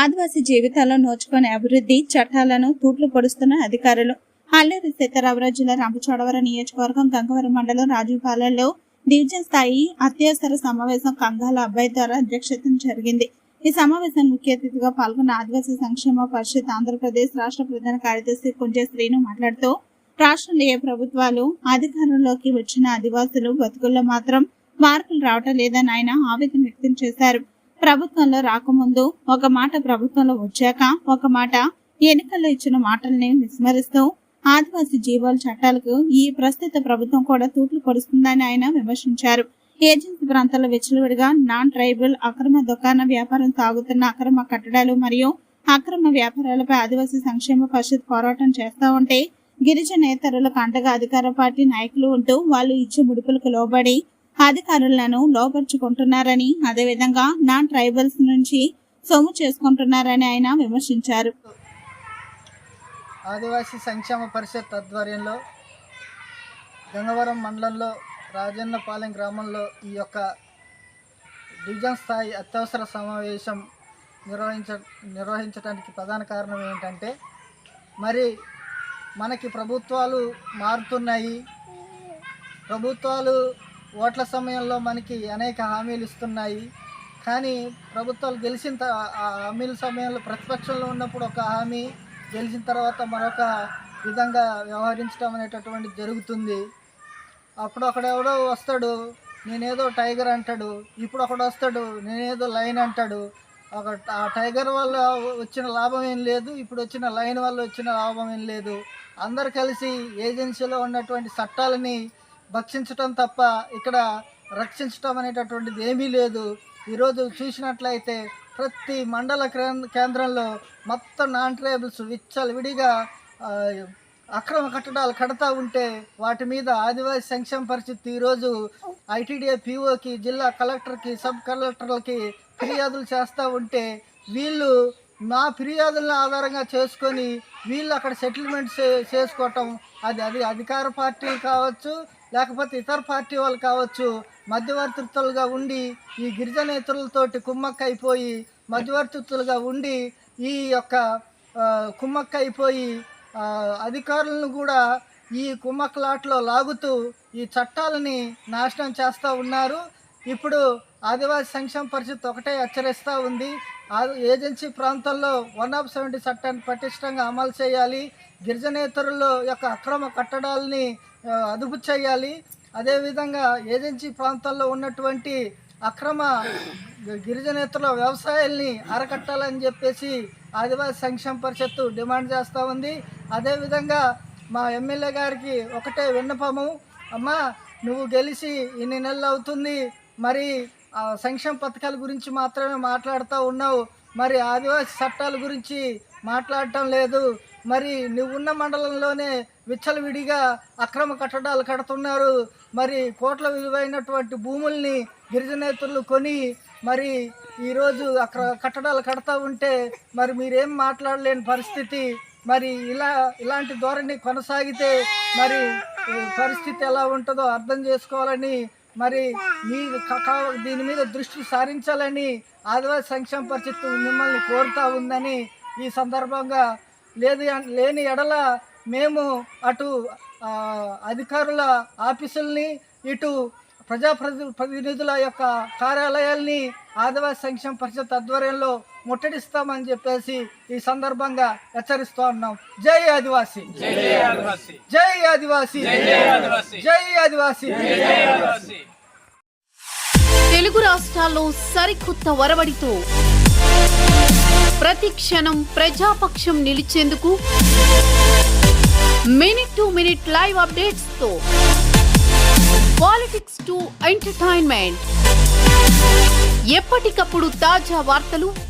ఆదివాసీ జీవితాల్లో నోచుకునే అభివృద్ధి చట్టాలను తూట్లు పొడుస్తున్న అధికారులు అల్లూరి సీతారామరాజు జిల్లా రంపచోడవరం నియోజకవర్గం గంగవరం మండలం రాజుపాలెంలో డివిజన్ స్థాయి అత్యవసర సమావేశం కంగాల అబ్బాయి ద్వారా అధ్యక్షతన జరిగింది. ఈ సమావేశం ముఖ్య అతిథిగా పాల్గొన్న ఆదివాసీ సంక్షేమ పరిషత్ ఆంధ్రప్రదేశ్ రాష్ట్ర ప్రధాన కార్యదర్శి కుంజే శ్రీను మాట్లాడుతూ రాష్ట్రంలో ఏ ప్రభుత్వాలు అధికారంలోకి వచ్చిన ఆదివాసులు బతుకుల్లో మాత్రం మార్పులు రావటం లేదని ఆయన ఆవేదన వ్యక్తం చేశారు. ప్రభుత్వంలో రాకముందు ఒక మాట ప్రభుత్వంలో వచ్చాక ఒక మాట ఎన్నికల్లో ఇచ్చిన మాటల్ని విస్మరిస్తూ ఆదివాసీ జీవాల చట్టాలకు ఈ ప్రస్తుత ప్రభుత్వం కూడా తూట్లు పొడుస్తుందని ఆయన విమర్శించారు. ఏజెన్సీ ప్రాంతాల్లో విచ్చలవిడిగా నాన్ ట్రైబల్ అక్రమ దుకాణ వ్యాపారం సాగుతున్న అక్రమ కట్టడాలు మరియు అక్రమ వ్యాపారాలపై ఆదివాసీ సంక్షేమ పరిషత్ పోరాటం చేస్తా ఉంటే గిరిజనేతరులకు అండగా అధికార పార్టీ నాయకులు ఉంటూ వాళ్ళు ఇచ్చే ముడుపులకు లోబడి అధికారులను లోపరుచుకుంటున్నారని అదేవిధంగా నాన్ ట్రైబల్స్ నుంచి సొమ్ము చేసుకుంటున్నారని ఆయన విమర్శించారు. ఆదివాసీ సంక్షేమ పరిషత్ ఆధ్వర్యంలో గంగవరం మండలంలో రాజన్నపాలెం గ్రామంలో ఈ యొక్క డివిజన్ స్థాయి అత్యవసర సమావేశం నిర్వహించ నిర్వహించడానికి ప్రధాన కారణం ఏంటంటే మరి మనకి ప్రభుత్వాలు మారుతున్నాయి. ప్రభుత్వాలు ఓట్ల సమయంలో మనకి అనేక హామీలు ఇస్తున్నాయి. కానీ ప్రభుత్వాలు గెలిచిన ఆ హామీల సమయంలో ప్రతిపక్షంలో ఉన్నప్పుడు ఒక హామీ గెలిచిన తర్వాత మరొక విధంగా వ్యవహరించడం అనేటటువంటి జరుగుతుంది. అప్పుడు ఒకడెవడో వస్తాడు నేనేదో టైగర్ అంటాడు ఇప్పుడు ఒకడు వస్తాడు నేనేదో లైన్ అంటాడు. ఒక ఆ టైగర్ వల్ల వచ్చిన లాభం ఏం లేదు ఇప్పుడు వచ్చిన లైన్ వల్ల వచ్చిన లాభం ఏం లేదు. అందరు కలిసి ఏజెన్సీలో ఉన్నటువంటి చట్టాలని భక్షించటం తప్ప ఇక్కడ రక్షించటం అనేటటువంటిది ఏమీ లేదు. ఈరోజు చూసినట్లయితే ప్రతి మండల కేంద్ర- కేంద్రంలో మొత్తం నాన్ ట్రైబల్స్ విచ్చలవిడిగా అక్రమ కట్టడాలు కడతా ఉంటే వాటి మీద ఆదివాసీ సంక్షేమ పరిస్థితి ఈరోజు ఐటీడీఏ పీఓకి జిల్లా కలెక్టర్కి సబ్ కలెక్టర్లకి ఫిర్యాదులు చేస్తూ ఉంటే వీళ్ళు మా ఫిర్యాదులను ఆధారంగా చేసుకొని వీళ్ళు అక్కడ సెటిల్మెంట్ చే- చేసుకోవటం అది అది అధికార పార్టీలు కావచ్చు లేకపోతే ఇతర పార్టీ వాళ్ళు కావచ్చు మధ్యవర్తిత్తులుగా ఉండి ఈ గిరిజనేతరులతోటి కుమ్మక్క అయిపోయి మధ్యవర్తిత్తులుగా ఉండి ఈ యొక్క కుమ్మక్క అయిపోయి అధికారులను కూడా ఈ కుమ్మక్కలాట్లో లాగుతూ ఈ చట్టాలని నాశనం చేస్తూ ఉన్నారు. ఇప్పుడు ఆదివాసీ సంక్షేమ పరిషత్ ఒకటే హెచ్చరిస్తూ ఉంది. ఆ ఏజెన్సీ ప్రాంతాల్లో వన్ ఆఫ్ సెవెంటీ చట్టాన్ని పటిష్టంగా అమలు చేయాలి. గిరిజనేతరుల యొక్క అక్రమ కట్టడాలని అదుపు చేయాలి. అదేవిధంగా ఏజెన్సీ ప్రాంతాల్లో ఉన్నటువంటి అక్రమ గిరిజనేతల వ్యవసాయాల్ని అరకట్టాలని చెప్పేసి ఆదివాసీ సంక్షేమ పరిషత్తు డిమాండ్ చేస్తూ ఉంది. అదేవిధంగా మా ఎమ్మెల్యే గారికి ఒకటే విన్నపము. అమ్మా నువ్వు గెలిచి ఇన్ని నెలలు అవుతుంది. మరి సంక్షేమ పథకాల గురించి మాత్రమే మాట్లాడుతూ ఉన్నావు. మరి ఆదివాసీ చట్టాల గురించి మాట్లాడటం లేదు. మరి నువ్వున్న మండలంలోనే విచ్చలవిడిగా అక్రమ కట్టడాలు కడుతున్నారు. మరి కోట్ల విలువైనటువంటి భూముల్ని గిరిజనేతలు కొని మరి ఈరోజు అక్కడ కట్టడాలు కడతా ఉంటే మరి మీరేం మాట్లాడలేని పరిస్థితి. మరి ఇలా ఇలాంటి ధోరణి కొనసాగితే మరి పరిస్థితి ఎలా ఉంటుందో అర్థం చేసుకోవాలని మరి మీ దీని మీద దృష్టి సారించాలని ఆదివాసీ సంక్షేమ పరిషత్ మిమ్మల్ని కోరుతా ఉందని ఈ సందర్భంగా లేదు లేని ఎడల మేము అటు అధికారుల ఆఫీసుల్ని ఇటు ప్రజాప్రతి ప్రతినిధుల యొక్క కార్యాలయాల్ని ఆదివాసీ సంక్షేమ పరిషత్ ఆధ్వర్యంలో ముట్టడిస్తామని చెప్పేసి ఈ సందర్భంగా హెచ్చరిస్తూ ఉన్నాం. జై ఆదివాసీ. జై ఆదివాసీ. జై ఆదివాసీ. తెలుగు రాష్ట్రాల్లో సరికొత్త వరవడితో ప్రతి క్షణం ప్రజాపక్షం నిలిచేందుకు మినిట్ టు మినిట్ లైవ్ అప్డేట్స్తో పాలిటిక్స్ టు ఎంటర్టైన్మెంట్. ఎప్పటికప్పుడు తాజా వార్తలు